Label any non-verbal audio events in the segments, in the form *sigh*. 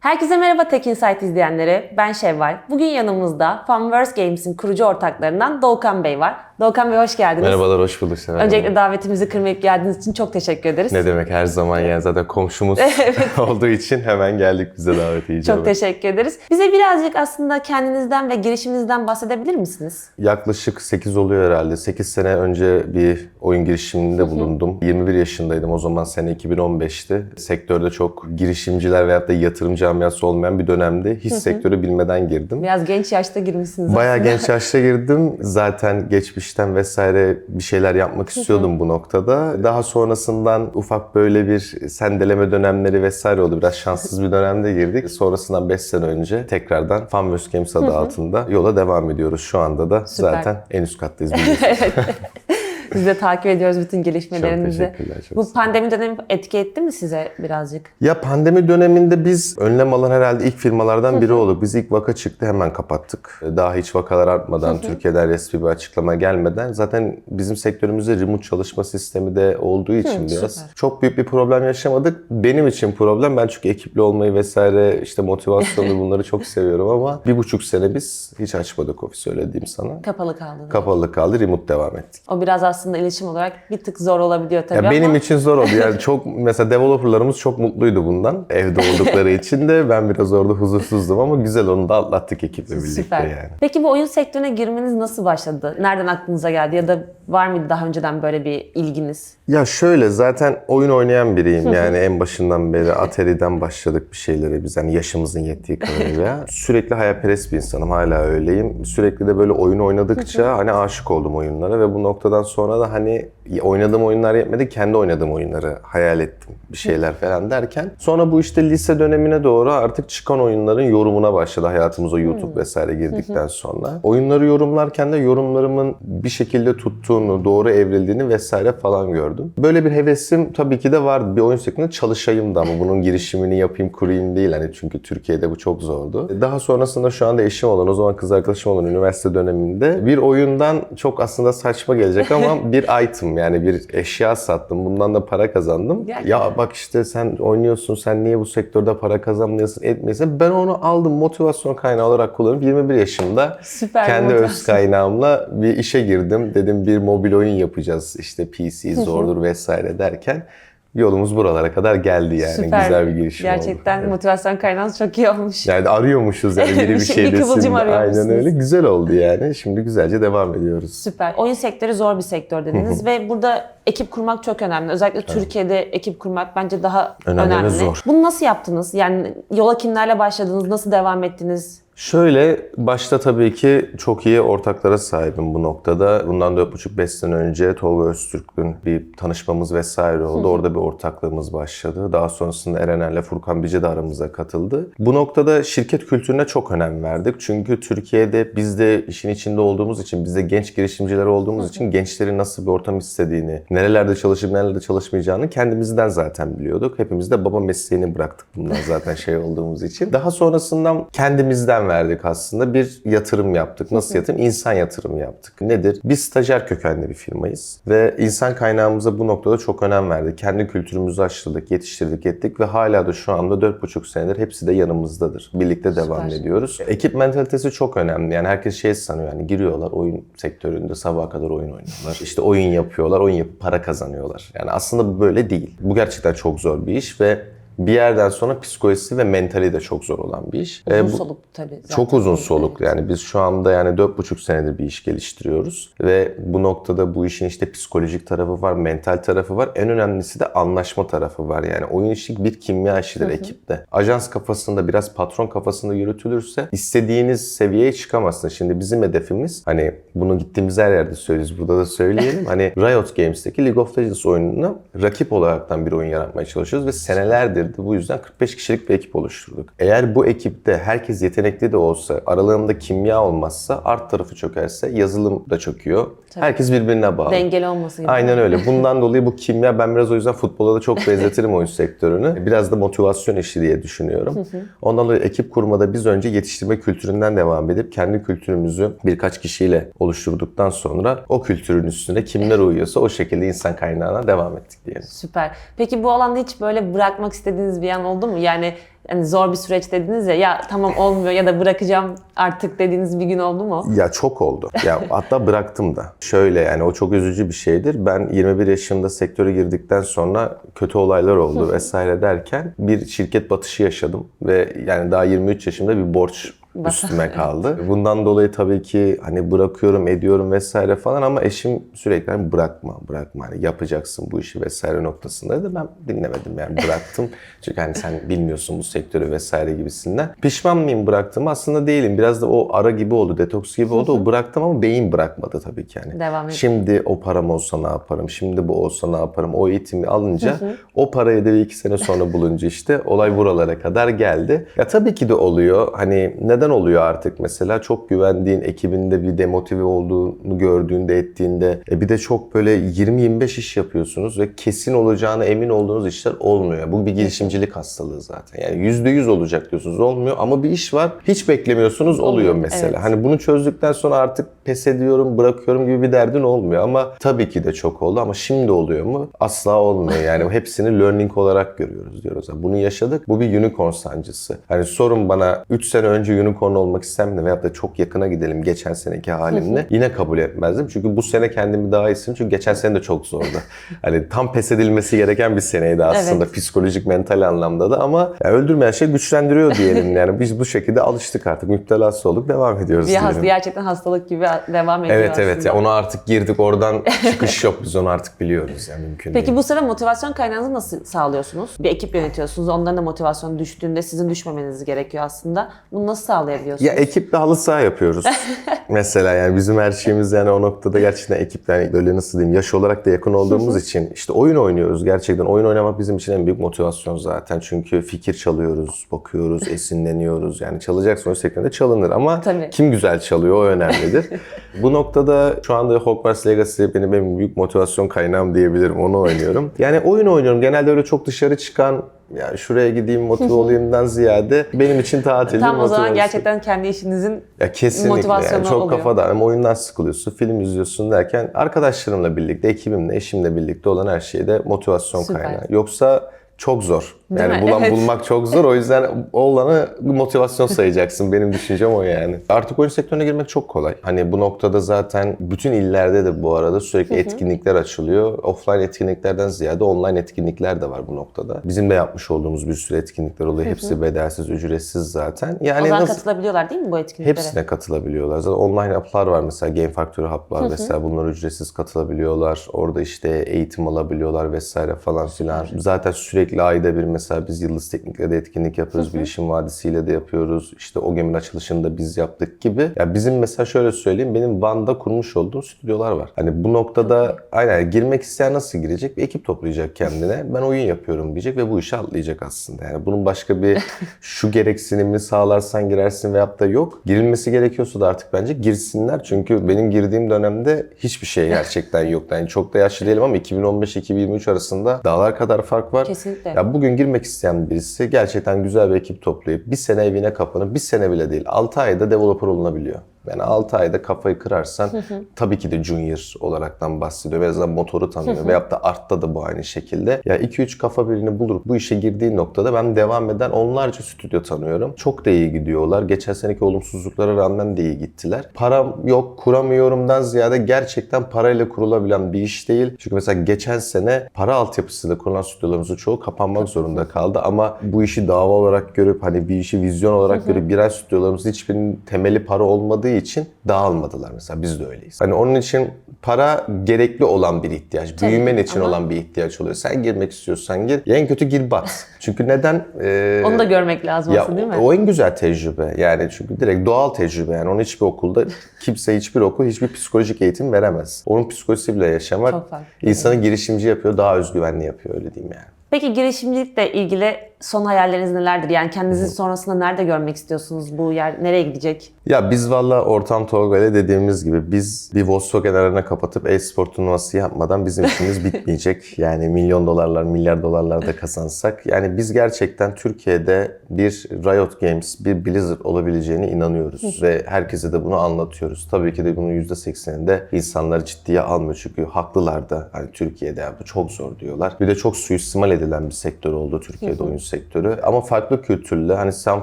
Herkese merhaba Tech Insight izleyenleri. Ben Şevval. Bugün yanımızda Funverse Games'in kurucu ortaklarından Doğukan Bey var. Doğukan Bey hoş geldiniz. Merhabalar, hoş bulduk Seval Öncelikle davetimizi kırmayıp geldiğiniz için çok teşekkür ederiz. Ne demek her zaman yani zaten komşumuz *laughs* *laughs* olduğu için hemen geldik bize davet icabı. Çok teşekkür ederiz. Bize birazcık aslında kendinizden ve girişiminizden bahsedebilir misiniz? Yaklaşık 8 oluyor herhalde. 8 sene önce bir oyun girişiminde bulundum. 21 yaşındaydım o zaman sene 2015'ti. Sektörde çok girişimciler veyahut da yatırım camiası olmayan bir dönemde hiç sektörü bilmeden girdim. Biraz genç yaşta girmişsiniz Bayağı aslında. genç *laughs* yaşta girdim. Zaten geçmişten vesaire bir şeyler yapmak istiyordum bu noktada. Daha sonrasından ufak böyle bir sendeleme dönemleri vesaire oldu. Biraz şanssız bir dönemde girdik. Sonrasından 5 sene önce tekrardan Funverse Games adı altında yola devam ediyoruz. Şu anda da Süper. zaten en üst kattayız *laughs* biliyorsunuz. *laughs* *laughs* Biz de takip ediyoruz bütün gelişmelerinizi. teşekkürler, çok Bu pandemi dönemi etki etti mi size birazcık? Ya pandemi döneminde biz önlem alan herhalde ilk firmalardan biri olduk. Biz ilk vaka çıktı hemen kapattık. Daha hiç vakalar artmadan, Türkiye'den resmi bir açıklama gelmeden zaten bizim sektörümüzde remote çalışma sistemi de olduğu için biraz süper. çok büyük bir problem yaşamadık. Benim için problem. Ben çünkü ekipli olmayı vesaire işte motivasyonu *laughs* bunları çok seviyorum ama bir buçuk sene biz hiç açmadık ofis öyle diyeyim sana. Kapalı kaldı. Kapalı kaldı, remote devam ettik. o biraz aslında iletişim olarak bir tık zor olabiliyor tabii Ya ama benim için zor oldu. Yani çok *laughs* mesela developerlarımız çok mutluydu bundan. Evde oldukları için de ben biraz orada huzursuzdum ama güzel onu da atlattık ekiple birlikte Süper. yani. Peki bu oyun sektörüne girmeniz nasıl başladı? Nereden aklınıza geldi ya da var mıydı daha önceden böyle bir ilginiz? Ya şöyle zaten oyun oynayan biriyim yani en başından beri Atari'den başladık bir şeylere biz hani yaşımızın yettiği kadarıyla. *laughs* Sürekli hayalperest bir insanım hala öyleyim. Sürekli de böyle oyun oynadıkça hani aşık oldum oyunlara ve bu noktadan sonra da hani oynadığım oyunlar yetmedi kendi oynadığım oyunları hayal ettim bir şeyler falan derken. Sonra bu işte lise dönemine doğru artık çıkan oyunların yorumuna başladı hayatımıza YouTube vesaire girdikten sonra. Oyunları yorumlarken de yorumlarımın bir şekilde tuttuğunu, doğru evrildiğini vesaire falan gördüm. Böyle bir hevesim tabii ki de vardı. Bir oyun sektöründe çalışayım da ama bunun girişimini yapayım, kurayım değil. Hani çünkü Türkiye'de bu çok zordu. Daha sonrasında şu anda eşim olan, o zaman kız arkadaşım olan üniversite döneminde bir oyundan çok aslında saçma gelecek ama *laughs* bir item yani bir eşya sattım. Bundan da para kazandım. Gerçekten. Ya bak işte sen oynuyorsun, sen niye bu sektörde para kazanmıyorsun, etmiyorsun. Ben onu aldım motivasyon kaynağı olarak kullanıp 21 yaşımda Süper kendi öz motivasyon. kaynağımla bir işe girdim. Dedim bir mobil oyun yapacağız işte PC zordur vesaire derken yolumuz buralara kadar geldi yani. Süper. Güzel bir girişim Gerçekten oldu. motivasyon kaynağınız çok iyi olmuş. Yani arıyormuşuz yani biri Bir *laughs* şey- desin. Aynen öyle. Güzel oldu yani. Şimdi güzelce devam ediyoruz. Süper. Oyun sektörü zor bir sektör dediniz ve burada ekip kurmak çok önemli. Özellikle Türkiye'de ekip kurmak bence daha Önemli önemli. zor. Bunu nasıl yaptınız? Yani yola kimlerle başladınız? Nasıl devam ettiniz? Şöyle başta tabii ki çok iyi ortaklara sahibim bu noktada. Bundan 4,5-5 sene önce Tolga Öztürk'ün bir tanışmamız vesaire oldu. Orada bir ortaklığımız başladı. Daha sonrasında Erener'le Furkan Bici de aramıza katıldı. Bu noktada şirket kültürüne çok önem verdik. Çünkü Türkiye'de biz de işin içinde olduğumuz için, biz de genç girişimciler olduğumuz için gençlerin nasıl bir ortam istediğini, nerelerde çalışıp nerelerde çalışmayacağını kendimizden zaten biliyorduk. Hepimiz de baba mesleğini bıraktık bundan zaten şey olduğumuz için. Daha sonrasından kendimizden verdik aslında. Bir yatırım yaptık. Nasıl yatırım? İnsan yatırımı yaptık. Nedir? Biz stajyer kökenli bir firmayız ve insan kaynağımıza bu noktada çok önem verdik. Kendi kültürümüzü aşıladık, yetiştirdik, ettik ve hala da şu anda 4,5 senedir hepsi de yanımızdadır. Birlikte devam Süper. ediyoruz. Ekip mentalitesi çok önemli. Yani herkes şey sanıyor yani giriyorlar oyun sektöründe sabaha kadar oyun oynuyorlar. İşte oyun yapıyorlar, oyun yapıp para kazanıyorlar. Yani aslında bu böyle değil. Bu gerçekten çok zor bir iş ve bir yerden sonra psikolojisi ve mentali de çok zor olan bir iş. Uzun Ee, bu- soluk tabii. zaten. çok uzun soluk yani biz şu anda yani dört buçuk senedir bir iş geliştiriyoruz ve bu noktada bu işin işte psikolojik tarafı var, mental tarafı var. En önemlisi de anlaşma tarafı var yani oyun işi bir kimya işidir ekipte. Ajans kafasında biraz patron kafasında yürütülürse istediğiniz seviyeye çıkamazsınız. Şimdi bizim hedefimiz hani bunu gittiğimiz her yerde söylüyoruz burada da söyleyelim. *laughs* hani Riot Games'teki League of Legends oyununa rakip olaraktan bir oyun yaratmaya çalışıyoruz ve senelerdir bu yüzden 45 kişilik bir ekip oluşturduk. Eğer bu ekipte herkes yetenekli de olsa, aralarında kimya olmazsa, art tarafı çökerse yazılım da çöküyor. Herkes birbirine bağlı. Dengeli olması gibi. Aynen öyle. *laughs* Bundan dolayı bu kimya ben biraz o yüzden futbola da çok benzetirim oyun sektörünü. Biraz da motivasyon işi diye düşünüyorum. Ondan dolayı ekip kurmada biz önce yetiştirme kültüründen devam edip kendi kültürümüzü birkaç kişiyle oluşturduktan sonra o kültürün üstüne kimler uyuyorsa o şekilde insan kaynağına devam ettik diyelim. Süper. Peki bu alanda hiç böyle bırakmak istediğiniz bir an oldu mu? Yani Yani zor bir süreç dediniz ya ya tamam olmuyor ya da bırakacağım artık dediğiniz bir gün oldu mu? Ya çok oldu. Ya hatta bıraktım da. Şöyle yani o çok üzücü bir şeydir. Ben 21 yaşımda sektöre girdikten sonra kötü olaylar oldu vesaire derken bir şirket batışı yaşadım ve yani daha 23 yaşımda bir borç üstüme *laughs* kaldı. Bundan dolayı tabii ki hani bırakıyorum, ediyorum vesaire falan ama eşim sürekli hani bırakma, bırakma hani yapacaksın bu işi vesaire noktasındaydı. Ben dinlemedim yani bıraktım. *laughs* Çünkü hani sen bilmiyorsun bu sektörü vesaire gibisinden. Pişman mıyım bıraktım? Aslında değilim. Biraz da o ara gibi oldu, detoks gibi oldu. O bıraktım ama beyin bırakmadı tabii ki yani. Devam ediyor. Şimdi o param olsa ne yaparım? Şimdi bu olsa ne yaparım? O eğitimi alınca o parayı da bir iki sene sonra bulunca işte olay buralara kadar geldi. Ya tabii ki de oluyor. Hani neden oluyor artık mesela? Çok güvendiğin ekibinde bir demotive olduğunu gördüğünde ettiğinde e bir de çok böyle 20-25 iş yapıyorsunuz ve kesin olacağına emin olduğunuz işler olmuyor. Bu bir girişimcilik hastalığı zaten. Yani %100 olacak diyorsunuz olmuyor ama bir iş var hiç beklemiyorsunuz oluyor, mesela. evet. Hani bunu çözdükten sonra artık pes ediyorum, bırakıyorum gibi bir derdin olmuyor ama tabii ki de çok oldu ama şimdi oluyor mu? Asla olmuyor. Yani *laughs* hepsini learning olarak görüyoruz diyoruz. Yani bunu yaşadık. Bu bir unicorn sancısı. Hani sorun bana 3 sene önce unicorn olmak istemdim veyahut da çok yakına gidelim geçen seneki halimle yine kabul etmezdim. Çünkü bu sene kendimi daha iyisin. Çünkü geçen sene de çok zordu. *laughs* hani tam pes edilmesi gereken bir seneydi aslında Evet. psikolojik, mental anlamda da ama ya öldürmeyen şey güçlendiriyor diyelim. *laughs* Yani biz bu şekilde alıştık artık. Müptelası olduk. Devam ediyoruz Bir diyelim. gerçekten hastalık gibi devam ediyor Evet aslında. evet ya ona artık girdik oradan *laughs* çıkış yok biz onu artık biliyoruz yani mümkün Peki değil. bu sırada motivasyon kaynağınızı nasıl sağlıyorsunuz? Bir ekip yönetiyorsunuz. Onların da motivasyonu düştüğünde sizin düşmemeniz gerekiyor aslında. Bunu nasıl sağlayabiliyorsunuz? Ya ekiple halı saha yapıyoruz. *laughs* Mesela yani bizim her şeyimiz yani o noktada gerçekten ekiple yani böyle nasıl diyeyim yaş olarak da yakın olduğumuz için işte oyun oynuyoruz gerçekten. Oyun oynamak bizim için en büyük motivasyon zaten. Çünkü fikir çalıyoruz, bakıyoruz, *laughs* esinleniyoruz. Yani çalacaksın o sektörde çalınır ama Tabii. kim güzel çalıyor o önemlidir. *laughs* bu noktada şu anda Hogwarts Legacy benim en büyük motivasyon kaynağım diyebilirim. Onu oynuyorum. Yani oyun oynuyorum. Genelde öyle çok dışarı çıkan yani şuraya gideyim motive *laughs* olayımdan ziyade benim için tatildir Tam o zaman gerçekten kendi işinizin Ya kesinlikle motivasyonu yani çok oluyor. kafa dağılım, oyundan sıkılıyorsun, film izliyorsun derken arkadaşlarımla birlikte, ekibimle, eşimle birlikte olan her şeyde motivasyon Süper. kaynağı. Yoksa çok zor. Değil yani mi? bulan Evet. bulmak çok zor. O yüzden o olanı motivasyon sayacaksın. *laughs* Benim düşüncem o yani. Artık oyun sektörüne girmek çok kolay. Hani bu noktada zaten bütün illerde de bu arada sürekli etkinlikler açılıyor. Offline etkinliklerden ziyade online etkinlikler de var bu noktada. Bizim de yapmış olduğumuz bir sürü etkinlikler oluyor. Hepsi bedelsiz, ücretsiz zaten. Yani o zaman nasıl- katılabiliyorlar değil mi bu etkinliklere? Hepsine katılabiliyorlar. Zaten online app'lar var mesela Game Factory var mesela bunlar ücretsiz katılabiliyorlar. Orada işte eğitim alabiliyorlar vesaire falan filan. Zaten sürekli ayda bir mesela biz Yıldız Teknik'le de etkinlik yapıyoruz. Bilişim Vadisi'yle de yapıyoruz. İşte o geminin açılışını da biz yaptık gibi. Ya bizim mesela şöyle söyleyeyim benim Van'da kurmuş olduğum stüdyolar var. Hani bu noktada aynen girmek isteyen nasıl girecek? Bir ekip toplayacak kendine. Ben oyun yapıyorum diyecek ve bu işe atlayacak aslında. Yani bunun başka bir *laughs* şu gereksinimini sağlarsan girersin veyahut da yok. Girilmesi gerekiyorsa da artık bence girsinler. Çünkü benim girdiğim dönemde hiçbir şey gerçekten yoktu. Yani çok da yaşlı değilim ama 2015-2023 arasında dağlar kadar fark var. Kesinlikle. Ya bugün girmek isteyen birisi gerçekten güzel bir ekip toplayıp bir sene evine kapanıp bir sene bile değil 6 ayda developer olunabiliyor. Yani 6 ayda kafayı kırarsan tabii ki de junior olaraktan bahsediyor. Zaten motoru tanıyor. Veyahut da artta da bu aynı şekilde. Ya 2-3 kafa birini bulur. Bu işe girdiği noktada ben devam eden onlarca stüdyo tanıyorum. Çok da iyi gidiyorlar. Geçen seneki olumsuzluklara rağmen de iyi gittiler. Param yok, kuramıyorumdan ziyade gerçekten parayla kurulabilen bir iş değil. Çünkü mesela geçen sene para altyapısıyla kurulan stüdyolarımızın çoğu kapanmak zorunda kaldı. Ama bu işi dava olarak görüp hani bir işi vizyon olarak görüp birer stüdyolarımızın hiçbirinin temeli para olmadığı için dağılmadılar mesela. Biz de öyleyiz. Hani onun için para gerekli olan bir ihtiyaç. Tabii, Büyümen için ama- olan bir ihtiyaç oluyor. Sen girmek istiyorsan gir. Ya en kötü gir bat. *laughs* Çünkü neden? Ee, Onu da görmek lazım ya aslında değil mi? o en güzel tecrübe. Yani çünkü direkt doğal tecrübe yani. Onu hiçbir okulda *laughs* kimse hiçbir okul hiçbir psikolojik eğitim veremez. Onun psikolojisiyle yaşamak insanı girişimci yapıyor, daha özgüvenli yapıyor öyle diyeyim yani. Peki girişimcilikle ilgili son hayalleriniz nelerdir? Yani kendinizi sonrasında nerede görmek istiyorsunuz? Bu yer nereye gidecek? Ya biz valla Ortam Tolga'yla dediğimiz gibi biz bir Volkswagen arena kapatıp e-spor turnuvası yapmadan bizim işimiz *laughs* bitmeyecek. Yani milyon dolarlar, milyar dolarlar da kazansak. Yani biz gerçekten Türkiye'de bir Riot Games, bir Blizzard olabileceğine inanıyoruz. Ve herkese de bunu anlatıyoruz. Tabii ki de bunun %80'inde insanlar ciddiye almıyor. Çünkü haklılar da hani Türkiye'de bu çok zor diyorlar. Bir de çok suistimal edilen bir sektör oldu Türkiye'de oyun sektörü ama farklı kültürle hani San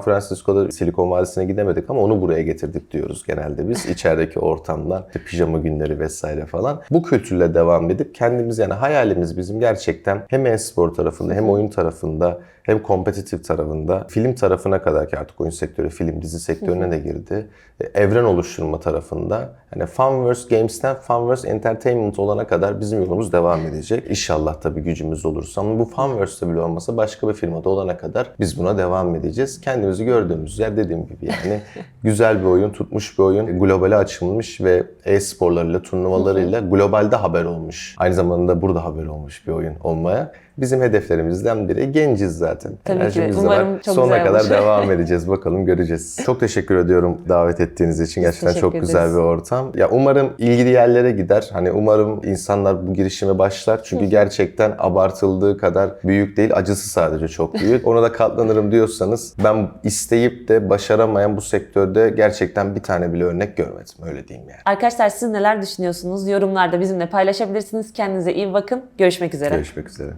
Francisco'da Silikon Vadisi'ne gidemedik ama onu buraya getirdik diyoruz genelde biz. *laughs* İçerideki ortamdan işte pijama günleri vesaire falan. Bu kültürle devam edip kendimiz yani hayalimiz bizim gerçekten hem e-spor tarafında hem oyun tarafında hem kompetitif tarafında film tarafına kadar ki artık oyun sektörü film dizi sektörüne de girdi. E, Evren oluşturma tarafında hani Funverse Games'ten Funverse Entertainment olana kadar bizim yolumuz devam edecek. İnşallah tabii gücümüz olursa ama bu Funverse'de bile olmasa başka bir firmada olana kadar biz buna devam edeceğiz. Kendimizi gördüğümüz yer dediğim gibi yani *laughs* güzel bir oyun, tutmuş bir oyun, globale açılmış ve e-sporlarıyla, turnuvalarıyla globalde haber olmuş. Aynı zamanda burada haber olmuş bir oyun olmaya. Bizim hedeflerimizden biri genciz zaten. Tabii ki. Enerjimiz de Umarım var. çok Sonuna güzel kadar olur. devam edeceğiz. Bakalım göreceğiz. *laughs* Çok teşekkür ediyorum davet ettiğiniz için. Gerçekten çok teşekkür güzel ederiz. bir ortam. Ya umarım ilgili yerlere gider. Hani umarım insanlar bu girişime başlar. Çünkü gerçekten abartıldığı kadar büyük değil. Acısı sadece çok büyük. *laughs* Ona da katlanırım diyorsanız ben isteyip de başaramayan bu sektörde gerçekten bir tane bile örnek görmedim. Öyle diyeyim yani. Arkadaşlar siz neler düşünüyorsunuz? Yorumlarda bizimle paylaşabilirsiniz. Kendinize iyi bakın. Görüşmek üzere. Görüşmek üzere.